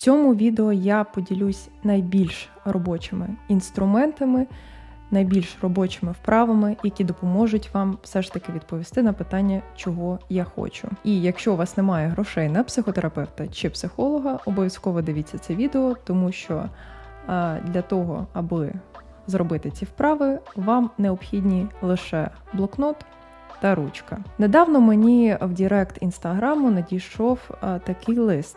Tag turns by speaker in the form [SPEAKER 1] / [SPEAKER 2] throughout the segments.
[SPEAKER 1] Цьому відео я поділюсь найбільш робочими інструментами, найбільш робочими вправами, які допоможуть вам все ж таки відповісти на питання, чого я хочу. І якщо у вас немає грошей на психотерапевта чи психолога, обов'язково дивіться це відео, тому що а, для того, аби зробити ці вправи, вам необхідні лише блокнот. Та ручка. Недавно мені в Дірект інстаграму надійшов а, такий лист.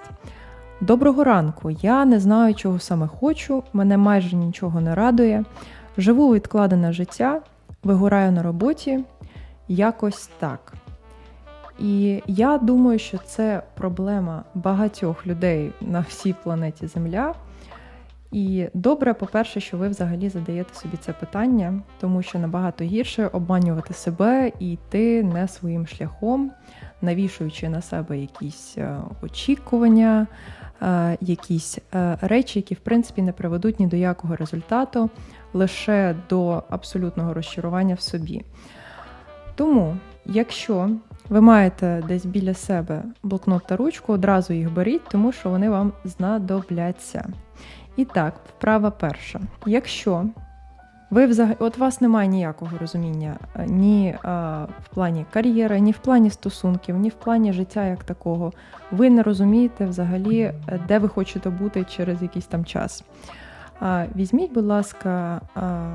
[SPEAKER 1] Доброго ранку. Я не знаю, чого саме хочу, мене майже нічого не радує. Живу відкладене життя, вигораю на роботі, якось так. І я думаю, що це проблема багатьох людей на всій планеті Земля. І добре, по-перше, що ви взагалі задаєте собі це питання, тому що набагато гірше обманювати себе і йти не своїм шляхом, навішуючи на себе якісь е, очікування, е, якісь е, речі, які в принципі не приведуть ні до якого результату, лише до абсолютного розчарування в собі. Тому, якщо ви маєте десь біля себе блокнот та ручку, одразу їх беріть, тому що вони вам знадобляться. І так, вправа перша. Якщо ви взагалі, от вас немає ніякого розуміння е, ні а, в плані кар'єри, ні в плані стосунків, ні в плані життя як такого, ви не розумієте взагалі, е, де ви хочете бути через якийсь там час. А, Візьміть, будь ласка, а,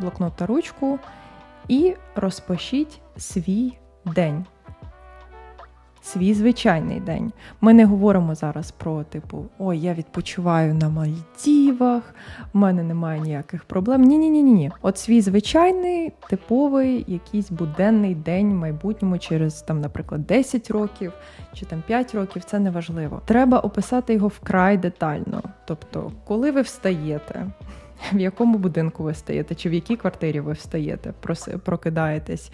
[SPEAKER 1] блокнот та ручку і розпишіть свій день свій звичайний день. Ми не говоримо зараз про типу Ой, я відпочиваю на Мальдівах, в мене немає ніяких проблем. Ні-ні-ні. ні От свій звичайний, типовий, якийсь буденний день в майбутньому через, там, наприклад, 10 років чи там 5 років, це не важливо. Треба описати його вкрай детально. Тобто, коли ви встаєте в якому будинку ви стаєте, чи в якій квартирі ви встаєте, прокидаєтесь,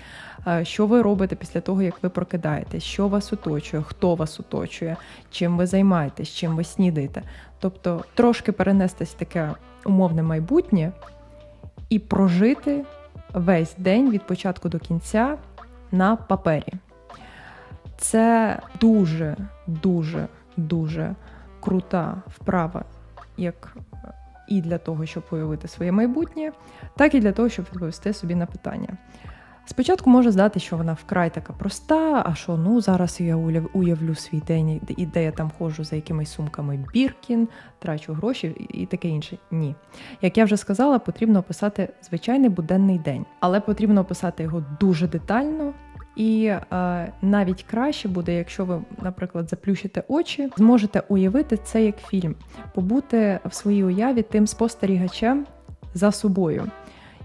[SPEAKER 1] що ви робите після того, як ви прокидаєтесь, що вас оточує, хто вас оточує, чим ви займаєтесь, чим ви снідаєте. Тобто трошки перенестись таке умовне майбутнє і прожити весь день від початку до кінця на папері. Це дуже, дуже, дуже крута вправа, як і для того, щоб уявити своє майбутнє, так і для того, щоб відповісти собі на питання. Спочатку може здати, що вона вкрай така проста, а що ну зараз я уявлю свій день, і де я там ходжу за якимись сумками Біркін, трачу гроші і таке інше. Ні. Як я вже сказала, потрібно описати звичайний буденний день, але потрібно описати його дуже детально, і е, навіть краще буде, якщо ви, наприклад, заплющите очі, зможете уявити це як фільм, побути в своїй уяві тим спостерігачем за собою.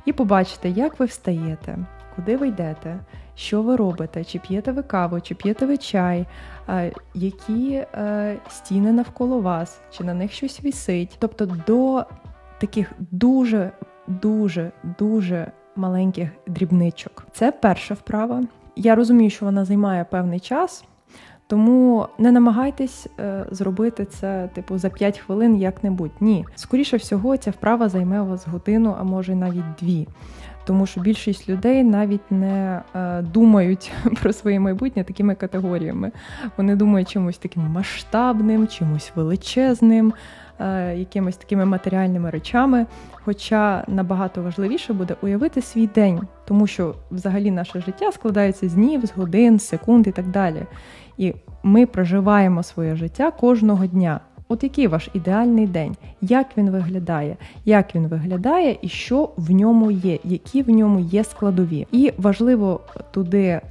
[SPEAKER 1] І побачите, як ви встаєте, куди ви йдете, що ви робите, чи п'єте ви каву, чи п'єте ви чай, е, які е, стіни навколо вас, чи на них щось вісить. Тобто до таких дуже, дуже, дуже маленьких дрібничок. Це перша вправа. Я розумію, що вона займає певний час, тому не намагайтесь е, зробити це типу за 5 хвилин як-небудь. Ні. Скоріше всього, ця вправа займе у вас годину, а може навіть дві. Тому що більшість людей навіть не е, думають про своє майбутнє такими категоріями. Вони думають чимось таким масштабним, чимось величезним, якимись такими матеріальними речами. Хоча набагато важливіше буде уявити свій день, тому що взагалі наше життя складається з днів, з годин, секунд і так далі. І ми проживаємо своє життя кожного дня. От який ваш ідеальний день, як він виглядає, як він виглядає і що в ньому є, які в ньому є складові. І важливо туди е,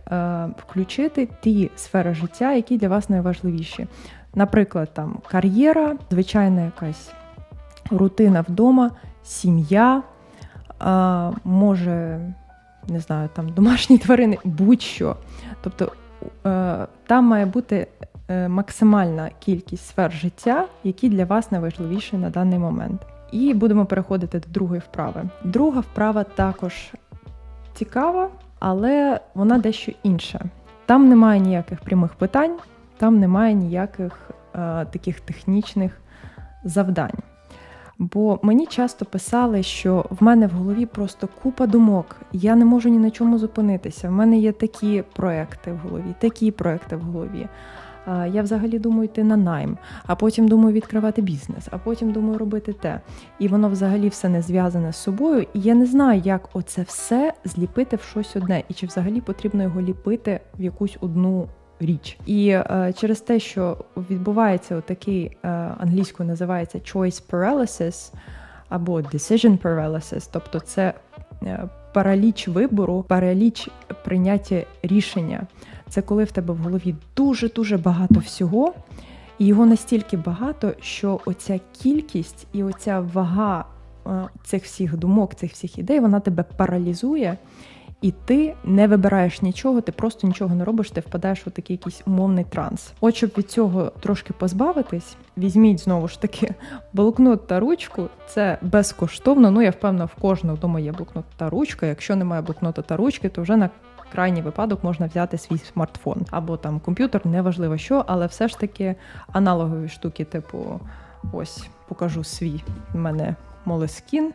[SPEAKER 1] включити ті сфери життя, які для вас найважливіші. Наприклад, там кар'єра, звичайна якась рутина вдома, сім'я, е, може, не знаю, там домашні тварини, будь-що. Тобто е, там має бути Е, максимальна кількість сфер життя, які для вас найважливіші на даний момент. І будемо переходити до другої вправи. Друга вправа також цікава, але вона дещо інша. Там немає ніяких прямих питань, там немає ніяких е, таких технічних завдань. Бо мені часто писали, що в мене в голові просто купа думок, я не можу ні на чому зупинитися. В мене є такі проекти в голові, такі проекти в голові. я взагалі думаю йти на найм, а потім думаю відкривати бізнес, а потім думаю робити те. І воно взагалі все не зв'язане з собою. І я не знаю, як оце все зліпити в щось одне, і чи взагалі потрібно його ліпити в якусь одну. Річ і е, через те, що відбувається такий е, англійською називається choice paralysis або decision paralysis, тобто це е, параліч вибору, параліч прийняття рішення. Це коли в тебе в голові дуже-дуже багато всього, і його настільки багато, що оця кількість і оця вага е, цих всіх думок, цих всіх ідей, вона тебе паралізує. І ти не вибираєш нічого, ти просто нічого не робиш, ти впадаєш у такий якийсь умовний транс. От щоб від цього трошки позбавитись, візьміть знову ж таки блокнот та ручку. Це безкоштовно. Ну я впевнена, в кожного вдома є блокнот та ручка. Якщо немає блокнота та ручки, то вже на крайній випадок можна взяти свій смартфон або там комп'ютер, неважливо що, але все ж таки аналогові штуки, типу, ось покажу свій. У мене Moleskine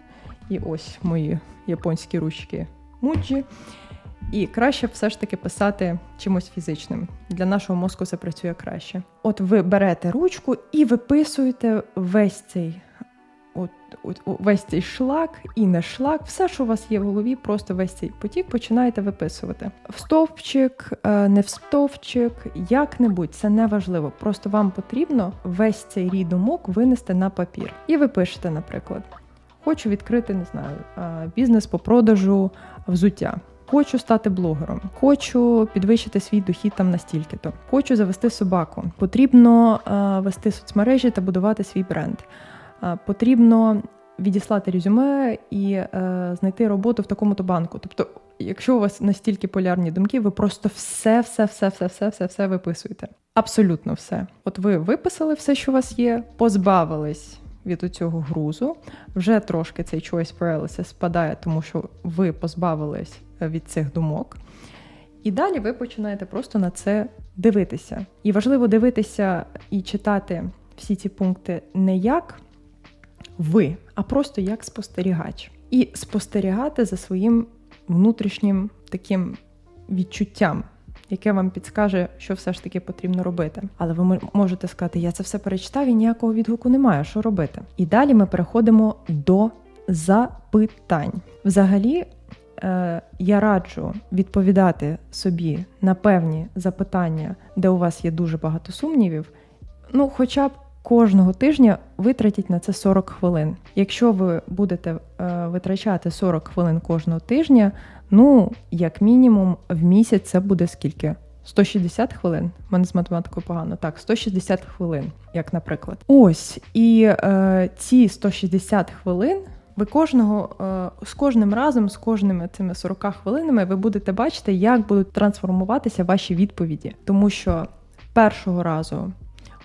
[SPEAKER 1] і ось мої японські ручки. Муджі. І краще все ж таки писати чимось фізичним. Для нашого мозку це працює краще. От ви берете ручку і виписуєте весь цей от, от, весь цей шлак і не шлак, все, що у вас є в голові, просто весь цей потік починаєте виписувати. В стовпчик, е, не в стовпчик, як-небудь, це не важливо. Просто вам потрібно весь цей рій думок винести на папір. І ви пишете, наприклад. Хочу відкрити, не знаю, бізнес по продажу взуття. Хочу стати блогером, хочу підвищити свій дохід там настільки-то. Хочу завести собаку. Потрібно вести соцмережі та будувати свій бренд. Потрібно відіслати резюме і е, знайти роботу в такому-то банку. Тобто, якщо у вас настільки полярні думки, ви просто все, все, все, все, все, все, все виписуєте. Абсолютно все. От ви виписали все, що у вас є, позбавились від цього грузу. Вже трошки цей choice paralysis спадає, тому що ви позбавились е, від цих думок. І далі ви починаєте просто на це дивитися. І важливо дивитися і читати всі ці пункти не як ви, а просто як спостерігач. І спостерігати за своїм внутрішнім таким відчуттям яке вам підскаже, що все ж таки потрібно робити. Але ви можете сказати, я це все перечитав і ніякого відгуку немає, що робити. І далі ми переходимо до запитань. Взагалі, е, я раджу відповідати собі на певні запитання, де у вас є дуже багато сумнівів. Ну, хоча б кожного тижня витратіть на це 40 хвилин. Якщо ви будете е, витрачати 40 хвилин кожного тижня, ну, як мінімум, в місяць це буде скільки? 160 хвилин. У мене з математикою погано. Так, 160 хвилин, як наприклад. Ось і е, ці 160 хвилин. Ви кожного е, з кожним разом, з кожними цими 40 хвилинами, ви будете бачити, як будуть трансформуватися ваші відповіді, тому що першого разу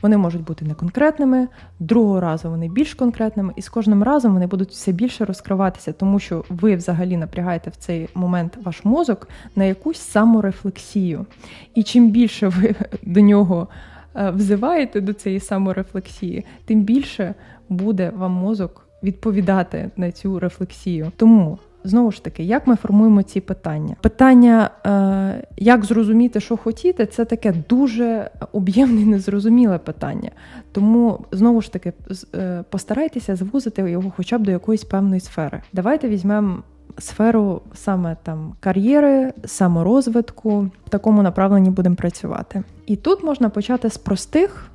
[SPEAKER 1] вони можуть бути неконкретними, другого разу вони більш конкретними, і з кожним разом вони будуть все більше розкриватися, тому що ви взагалі напрягаєте в цей момент ваш мозок на якусь саморефлексію. І чим більше ви до нього е, взиваєте до цієї саморефлексії, тим більше буде вам мозок відповідати на цю рефлексію. Тому Знову ж таки, як ми формуємо ці питання? Питання, е, як зрозуміти, що хотіти, це таке дуже об'ємне, незрозуміле питання. Тому знову ж таки е, постарайтеся звузити його хоча б до якоїсь певної сфери. Давайте візьмемо сферу саме там кар'єри, саморозвитку, в такому направленні будемо працювати. І тут можна почати з простих.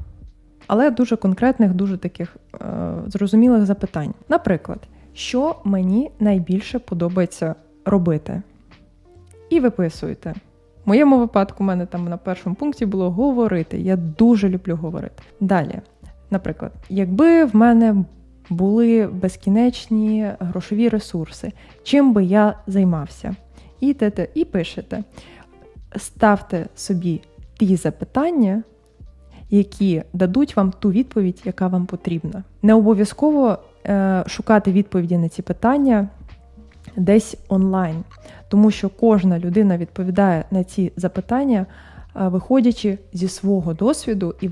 [SPEAKER 1] Але дуже конкретних, дуже таких е, зрозумілих запитань. Наприклад, що мені найбільше подобається робити. І виписуєте. В моєму випадку, у мене там на першому пункті було говорити. Я дуже люблю говорити. Далі, наприклад, якби в мене були безкінечні грошові ресурси, чим би я займався? І те, і пишете. Ставте собі ті запитання, які дадуть вам ту відповідь, яка вам потрібна. Не обов'язково шукати відповіді на ці питання десь онлайн, тому що кожна людина відповідає на ці запитання, е, виходячи зі свого досвіду і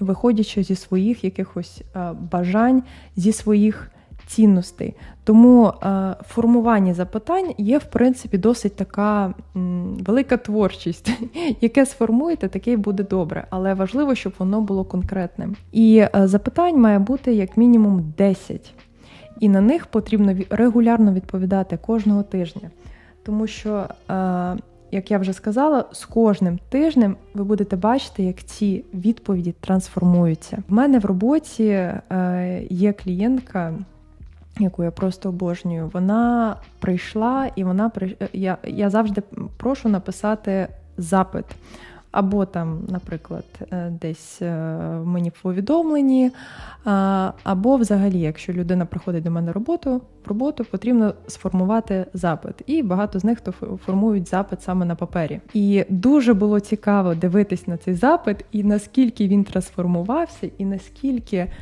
[SPEAKER 1] виходячи зі своїх якихось е, бажань, зі своїх цінностей. Тому е, формування запитань є, в принципі, досить така велика творчість. Яке сформуєте, таке буде добре. Але важливо, щоб воно було конкретним. І е, запитань має бути як мінімум 10. І на них потрібно регулярно відповідати кожного тижня. Тому що, е, як я вже сказала, з кожним тижнем ви будете бачити, як ці відповіді трансформуються. В мене в роботі є клієнтка, яку я просто обожнюю. Вона прийшла і вона я, я завжди прошу написати запит. Або там, наприклад, е, десь е, мені в повідомленні, або взагалі, якщо людина приходить до мене роботу, в роботу потрібно сформувати запит. І багато з них то формують запит саме на папері. І дуже було цікаво дивитись на цей запит, і наскільки він трансформувався, і наскільки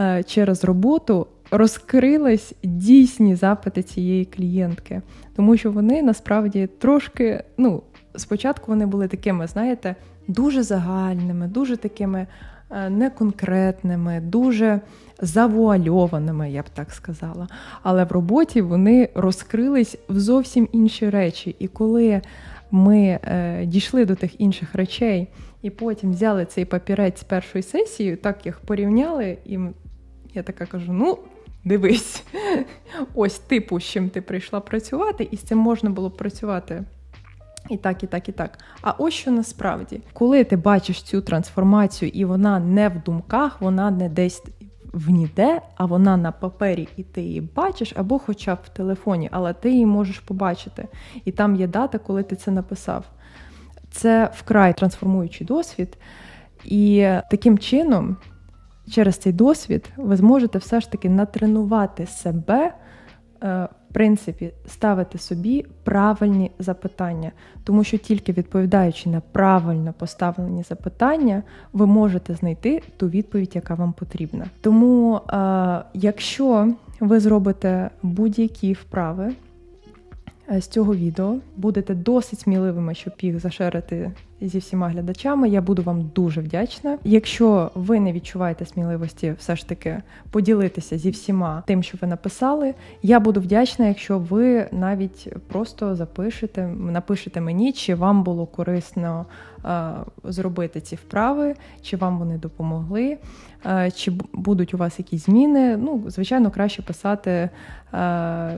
[SPEAKER 1] е, через роботу розкрились дійсні запити цієї клієнтки, тому що вони насправді трошки, ну, спочатку вони були такими, знаєте, дуже загальними, дуже такими е, неконкретними, дуже завуальованими, я б так сказала. Але в роботі вони розкрились в зовсім інші речі. І коли ми е, дійшли до тих інших речей, і потім взяли цей папірець з першої сесії, так їх порівняли, і я така кажу: ну. Дивись, ось типу, з чим ти прийшла працювати, і з цим можна було працювати і так, і так, і так. А ось що насправді, коли ти бачиш цю трансформацію, і вона не в думках, вона не десь вніде, а вона на папері, і ти її бачиш, або хоча б в телефоні, але ти її можеш побачити. І там є дата, коли ти це написав. Це вкрай трансформуючий досвід. І таким чином, через цей досвід, ви зможете все ж таки натренувати себе. е, В принципі, ставити собі правильні запитання, тому що тільки відповідаючи на правильно поставлені запитання, ви можете знайти ту відповідь, яка вам потрібна. Тому, е, якщо ви зробите будь-які вправи е, з цього відео, будете досить сміливими, щоб їх зашерити зі всіма глядачами. Я буду вам дуже вдячна. Якщо ви не відчуваєте сміливості, все ж таки поділитися зі всіма тим, що ви написали. Я буду вдячна, якщо ви навіть просто запишете, напишете мені, чи вам було корисно е, зробити ці вправи, чи вам вони допомогли, е, чи будуть у вас якісь зміни. Ну, звичайно, краще писати е,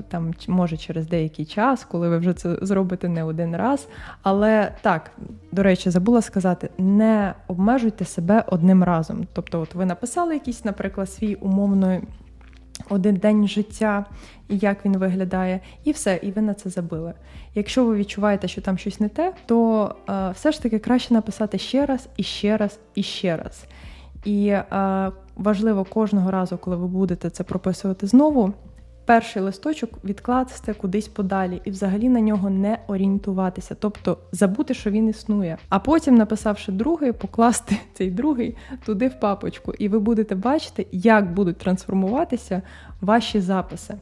[SPEAKER 1] там, може, через деякий час, коли ви вже це зробите не один раз. Але так, до речі, забула сказати: не обмежуйте себе одним разом. Тобто, от ви написали якийсь, наприклад, свій умовно один день життя, і як він виглядає, і все, і ви на це забили. Якщо ви відчуваєте, що там щось не те, то е, все ж таки краще написати ще раз, і ще раз, і ще раз. І е, важливо кожного разу, коли ви будете це прописувати знову, перший листочок відкласти кудись подалі і взагалі на нього не орієнтуватися, тобто забути, що він існує. А потім, написавши другий, покласти цей другий туди в папочку, і ви будете бачити, як будуть трансформуватися ваші записи.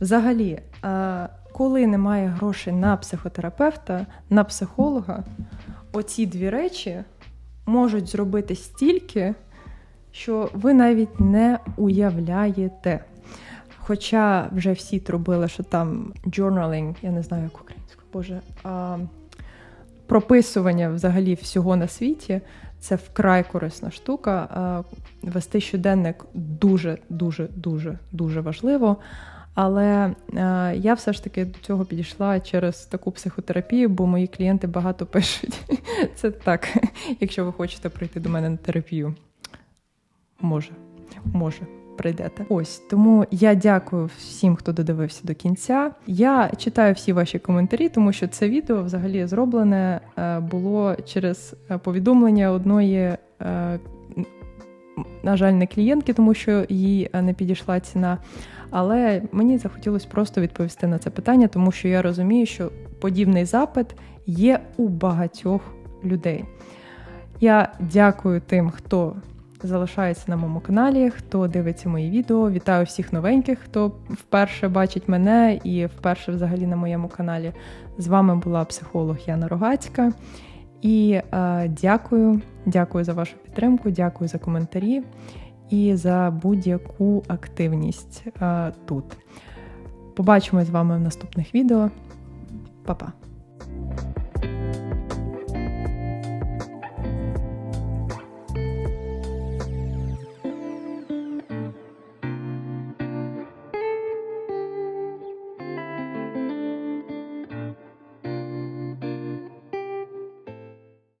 [SPEAKER 1] Взагалі, е, коли немає грошей на психотерапевта, на психолога, оці дві речі можуть зробити стільки, що ви навіть не уявляєте. Хоча вже всі трубили, що там journaling, я не знаю, як українською, боже, а, прописування взагалі всього на світі це вкрай корисна штука. А, вести щоденник дуже, дуже, дуже, дуже важливо. Але е, я все ж таки до цього підійшла через таку психотерапію, бо мої клієнти багато пишуть. Це так, якщо ви хочете прийти до мене на терапію. Може, може, прийдете. Ось тому я дякую всім, хто додивився до кінця. Я читаю всі ваші коментарі, тому що це відео взагалі зроблене е, було через е, повідомлення одної. е, На жаль, не клієнтки, тому що їй не підійшла ціна. Але мені захотілося просто відповісти на це питання, тому що я розумію, що подібний запит є у багатьох людей. Я дякую тим, хто залишається на моєму каналі, хто дивиться мої відео. Вітаю всіх новеньких, хто вперше бачить мене і вперше взагалі на моєму каналі. З вами була психолог Яна Рогацька. І е, дякую, дякую за вашу підтримку, дякую за коментарі. і за будь-яку активність е, тут. Побачимось з вами в наступних відео. Па-па!